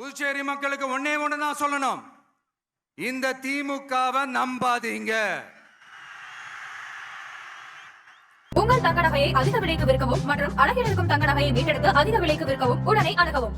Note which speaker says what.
Speaker 1: புதுச்சேரி மக்களுக்கு ஒன்னே ஒன்று தான் சொல்லணும். இந்த திமுகவை நம்பாதீங்க.
Speaker 2: உங்கள் தங்க நகையை அதிக விலைக்கு விற்கவும் மற்றும் அழகில் இருக்கும் தங்க நகையை மீட்டெடுத்து அதிக விலைக்கு விற்கவும் உடனே அணுகவும்.